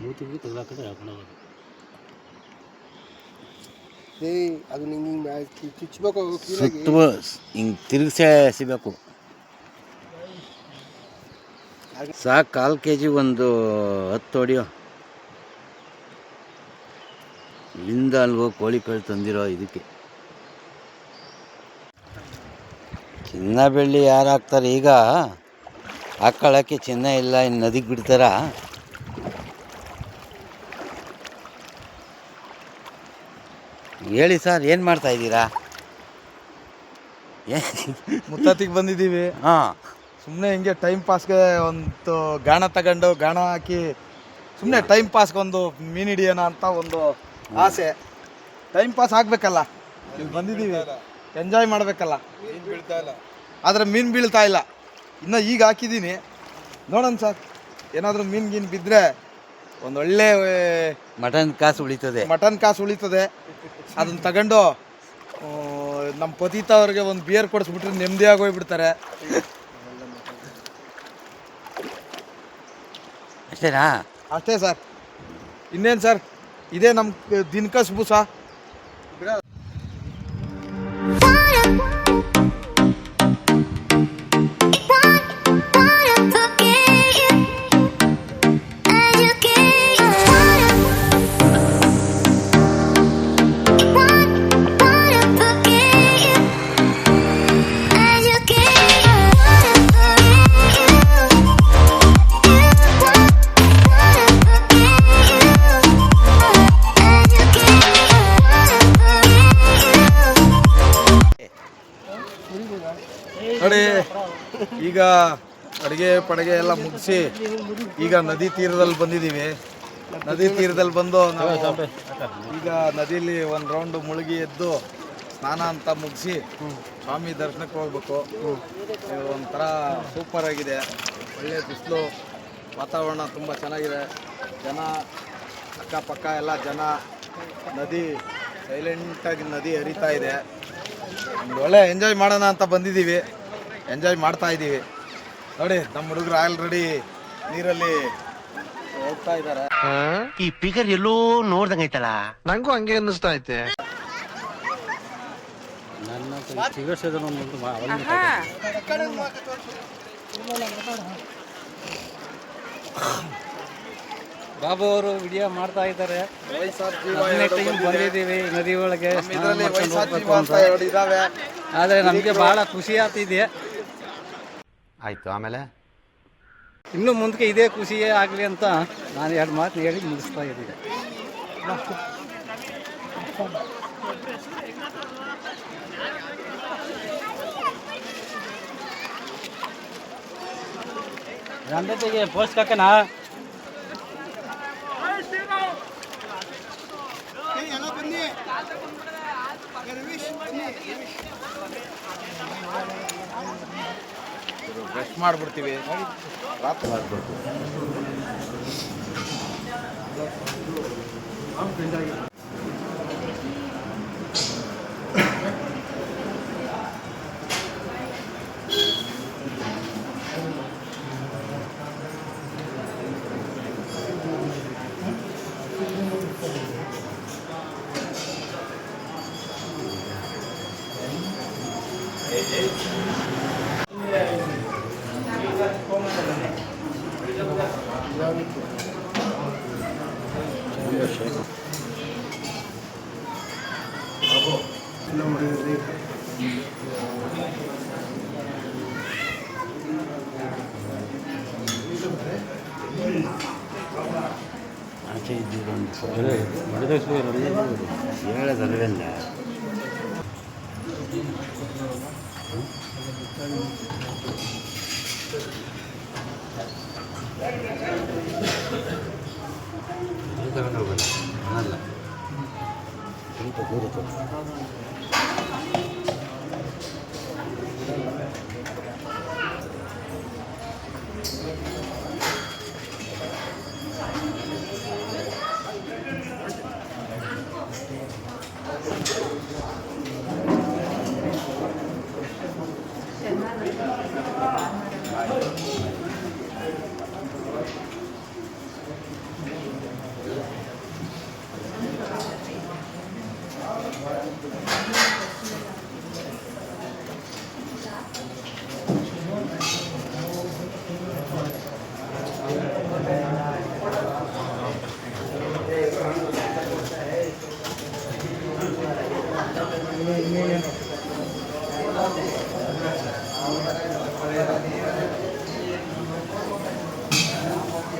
ಮೂತಿಗೆ ತೆಗ್ದಾಕಿದ್ರೆ ಹೋಗೋದು ಏಯ್ ಅದು ನಿಂಗೆ ಹಿಂಗೆ ಚುಚ್ಚಬೇಕು ಕೀಲಾಗಿ ಸುತ್ತ ಹಿಂಗೆ ತಿರುಗಿಸೇ ಎಸಿಬೇಕು ಸಾಕು ಕಾಲು ಕೆ ಜಿ ಒಂದು ಹತ್ತು ಹೊಡಿಯೋ. ಇಲ್ಲಿಂದ ಅಲ್ಗೋ ಕೋಳಿ ಕಳ್ ತಂದಿರೋ ಇದಕ್ಕೆ. ಚಿನ್ನ ಬೆಳ್ಳಿ ಯಾರು ಹಾಕ್ತಾರೆ ಈಗ? ಹಾಕೊಳ್ಳೋಕ್ಕೆ ಚಿನ್ನ ಇಲ್ಲ ಇನ್ನು ನದಿಗೆ ಬಿಡ್ತಾರ? ಹೇಳಿ ಸರ್ ಏನು ಮಾಡ್ತಾ ಇದ್ದೀರಾ? ಏ ಮುತ್ತತ್ತಿಗೆ ಬಂದಿದ್ದೀವಿ. ಹಾಂ. ಸುಮ್ಮನೆ ಹಿಂಗೆ ಟೈಮ್ ಪಾಸ್ಗೆ ಒಂದು ಗಾಣ ತಗೊಂಡು ಗಾಣ ಹಾಕಿ ಸುಮ್ಮನೆ ಟೈಮ್ ಪಾಸ್ಗೆ ಒಂದು ಮೀನು ಹಿಡಿಯೋಣ ಅಂತ ಒಂದು ಆಸೆ. ಟೈಮ್ ಪಾಸ್ ಆಗಬೇಕಲ್ಲ. ಇಲ್ಲಿ ಬಂದಿದ್ದೀವಿ. ಎಂಜಾಯ್ ಮಾಡಬೇಕಲ್ಲ. ಆದರೆ ಮೀನು ಬೀಳ್ತಾ ಇಲ್ಲ. ಇನ್ನು ಈಗ ಹಾಕಿದ್ದೀನಿ. ನೋಡೋಣ ಸರ್. ಏನಾದರೂ ಮೀನು ಗೀನು ಬಿದ್ದರೆ ಒಂದು ಒಳ್ಳೆ ಮಟನ್ ಕಾಸು ಉಳಿತದೆ. ಮಟನ್ ಕಾಸು ಉಳಿತದೆ. ಅದನ್ನ ತಗೊಂಡು ನಮ್ಮ ಪತಿತ ಅವ್ರಿಗೆ ಒಂದು ಬಿಯರ್ ಕೊಡಿಸ್ಬಿಟ್ರೆ ನೆಮ್ಮದಿಯಾಗಿ ಹೋಗ್ಬಿಡ್ತಾರೆ ಅಷ್ಟೇನಾ? ಅಷ್ಟೇ ಸರ್. ಇನ್ನೇನು ಸರ್? ಇದೇ ನಮ್ಮ ದಿನಕಸ್ಬು ಸಾ ನೋಡಿ ಈಗ ಅಡುಗೆ ಪಡುಗೆ ಎಲ್ಲ ಮುಗಿಸಿ ಈಗ ನದಿ ತೀರದಲ್ಲಿ ಬಂದಿದ್ದೀವಿ. ನದಿ ತೀರದಲ್ಲಿ ಬಂದು ನಾವು ಈಗ ನದಿಲಿ ಒಂದು ರೌಂಡ್ ಮುಳುಗಿ ಎದ್ದು ಸ್ನಾನ ಅಂತ ಮುಗಿಸಿ ಸ್ವಾಮಿ ದರ್ಶನಕ್ಕೆ ಹೋಗ್ಬೇಕು. ಒಂಥರ ಸೂಪರ್ ಆಗಿದೆ. ಒಳ್ಳೆ ಬಿಸಿಲು, ವಾತಾವರಣ ತುಂಬ ಚೆನ್ನಾಗಿದೆ. ಜನ ಅಕ್ಕಪಕ್ಕ ಎಲ್ಲ ಜನ ನದಿ ಸೈಲೆಂಟಾಗಿ ನದಿ ಹರಿತಾ ಇದೆ. ಒಳ್ಳೆ ಎಂಜಾಯ್ ಮಾಡೋಣ ಅಂತ ಬಂದಿದ್ದೀವಿ. ಎಂಜಾಯ್ ಮಾಡ್ತಾ ಇದ್ದೀವಿ. ನೋಡಿ ನಮ್ಮ ಹುಡುಗರು ಆಲ್ರೆಡಿ ನೀರಲ್ಲಿ ಹೋಗ್ತಾ ಇದ್ದಾರೆ. ಈ ಫಿಗರ್ ಎಲ್ಲೋ ನೋಡ್ದಂಗೈತಲ್ಲ ನಂಗೂ ಹಂಗೆ ಅನ್ನಿಸ್ತಾ ಐತೆ. ಬಾಬು ಅವರು ವಿಡಿಯೋ ಮಾಡ್ತಾ ಇದ್ದಾರೆ. ಬಂದಿದ್ದೀವಿ ನದಿ ಒಳಗೆ ಬಹಳ ಇದಾವೆ ಆದರೆ ನಮಗೆ ಭಾಳ ಖುಷಿ ಆಗ್ತಿದೆ. ಆಯ್ತು ಆಮೇಲೆ? ಇನ್ನು ಮುಂದಕ್ಕೆ ಇದೇ ಖುಷಿಯೇ ಆಗಲಿ ಅಂತ ನಾನು ಎರಡು ಮಾತು ಹೇಳಿ ಮುಗಿಸ್ತಾ ಇದ್ದೀನಿ. ಗಂಧತೆಗೆ ಪೋಸ್ಟ್ ಕಾಕನಾ ಬ್ರಷ್ ಮಾಡ್ಬಿಡ್ತೀವಿ. ರಾತ್ರಿ ಆಚೆ ಇದ್ದಿದ್ದು ಹೇಳೋದಲ್ವಲ್ಲ ತಗೊಂಡು ಹೋಗಲ್ಲ ಅನ್ನಲ್ಲ ಸ್ವಲ್ಪ ದೂರ ತಗೋ.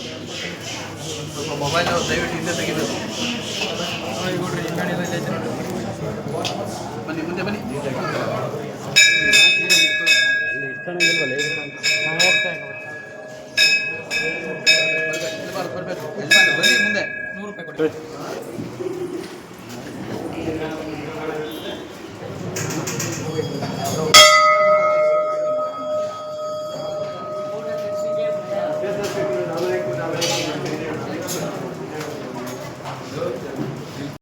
ಸ್ವಲ್ಪ ಮೊಬೈಲ್ ದಯವಿಟ್ಟು ಹಿಂದೆ ತೆಗಿಬೇಕು ಬನ್ನಿ ಮುಂದೆ ಬನ್ನಿ. ಬರಬೇಕು. ಬನ್ನಿ ಮುಂದೆ. ನೂರು ರೂಪಾಯಿ ಕೊಡಿ.